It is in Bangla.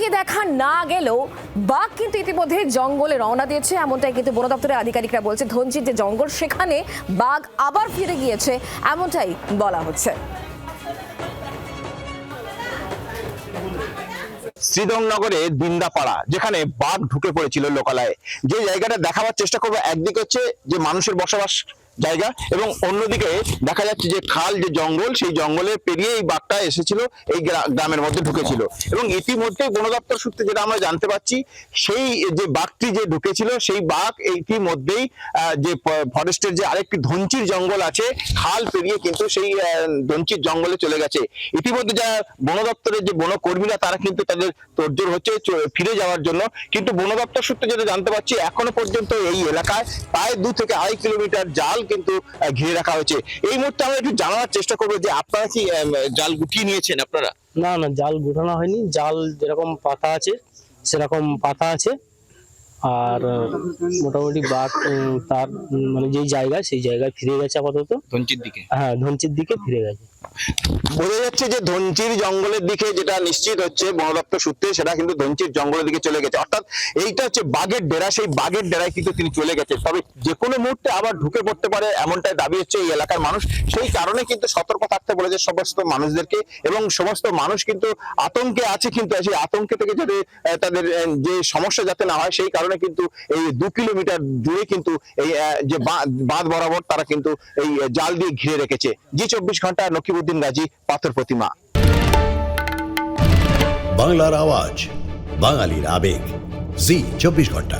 বাঘকে দেখা না গেলেও বাঘ কিন্তু ইতিমধ্যে জঙ্গলে রওনা দিয়েছে, এমনটাই কিন্তু বন দপ্তরের আধিকারিকরা বলছে। ধনচির যে জঙ্গল, সেখানে বাঘ আবার ফিরে গিয়েছে, এমনটাই বলা হচ্ছে। শ্রীধরনগরে দিন্দাপাড়া, যেখানে বাঘ ঢুকে পড়েছিল লোকালয়ে। যে জায়গাটা দেখাবার চেষ্টা করব, একদিকে হচ্ছে যে মানুষের বসবাস জায়গা এবং অন্যদিকে দেখা যাচ্ছে যে খাল যে জঙ্গল সেই জঙ্গলে পেরিয়ে এই বাঘটা এসেছিল এই গ্রামের মধ্যে ঢুকেছিল। এবং ইতিমধ্যে বন দপ্তর সূত্রে যেটা আমরা জানতে পারছি সেই যে বাঘটি যে ঢুকেছিল সেই বাঘ ইতিমধ্যেই যে ফরেস্টের যে আরেকটি ধনচির জঙ্গল আছে খাল পেরিয়ে কিন্তু সেই আহ, ধনচির জঙ্গলে চলে গেছে। ইতিমধ্যে যা বন দপ্তরের যে বনকর্মীরা তারা কিন্তু তাদের তোড়জোড় হচ্ছে ফিরে যাওয়ার জন্য। কিন্তু বন দপ্তর সূত্রে যেটা জানতে পারছি এখনও পর্যন্ত এই এলাকায় প্রায় দু থেকে আড়াই কিলোমিটার জাল কিন্তু ঘিরে রাখা হয়েছে। এই মুহূর্তে আমরা একটু জানার চেষ্টা করব যে আপনারা কি জাল গুটিয়ে নিয়েছেন আপনারা? না না, জাল গুটানো হয়নি। জাল যেরকম পাতা আছে, সেরকম পাতা আছে। আর মোটামুটি বাঘ তার মানে যেই জায়গায় সেই জায়গায় ফিরে গেছে আপাতত। ধনচির দিকে? হ্যাঁ ধনচির দিকে ফিরে গেছে। বোঝা যাচ্ছে যে ধনচির জঙ্গলের দিকে যেটা নিশ্চিত হচ্ছে বন দপ্তর সূত্রে সেটা কিন্তু ধনচির জঙ্গলের দিকে চলে গেছে। অর্থাৎ এইটা হচ্ছে বাঘের ডেরা সেই বাঘের ডেরায় কিন্তু তিনি চলে গেছে। তবে যে কোনো মুহূর্তে আবার ঢুকে পড়তে পারে এমনটাই দাবি হচ্ছে এই এলাকার মানুষ। সেই কারণে কিন্তু সতর্ক থাকতে বলেছে সমস্ত মানুষদেরকে এবং সমস্ত মানুষ কিন্তু আতঙ্কে আছে কিন্তু সেই আতঙ্কে থেকে যাতে আহ, তাদের যে সমস্যা যাতে না হয় সেই কারণে কিন্তু এই দু কিলোমিটার দূরে কিন্তু এই যে বাঁধ বরাবর তারা কিন্তু এই জাল দিয়ে ঘিরে রেখেছে। জি চব্বিশ ঘণ্টা, নকিবুদ্দিন গাজী পাথর প্রতিমা। বাংলার আওয়াজ, বাঙালির আবেগ। জি চব্বিশ ঘণ্টা।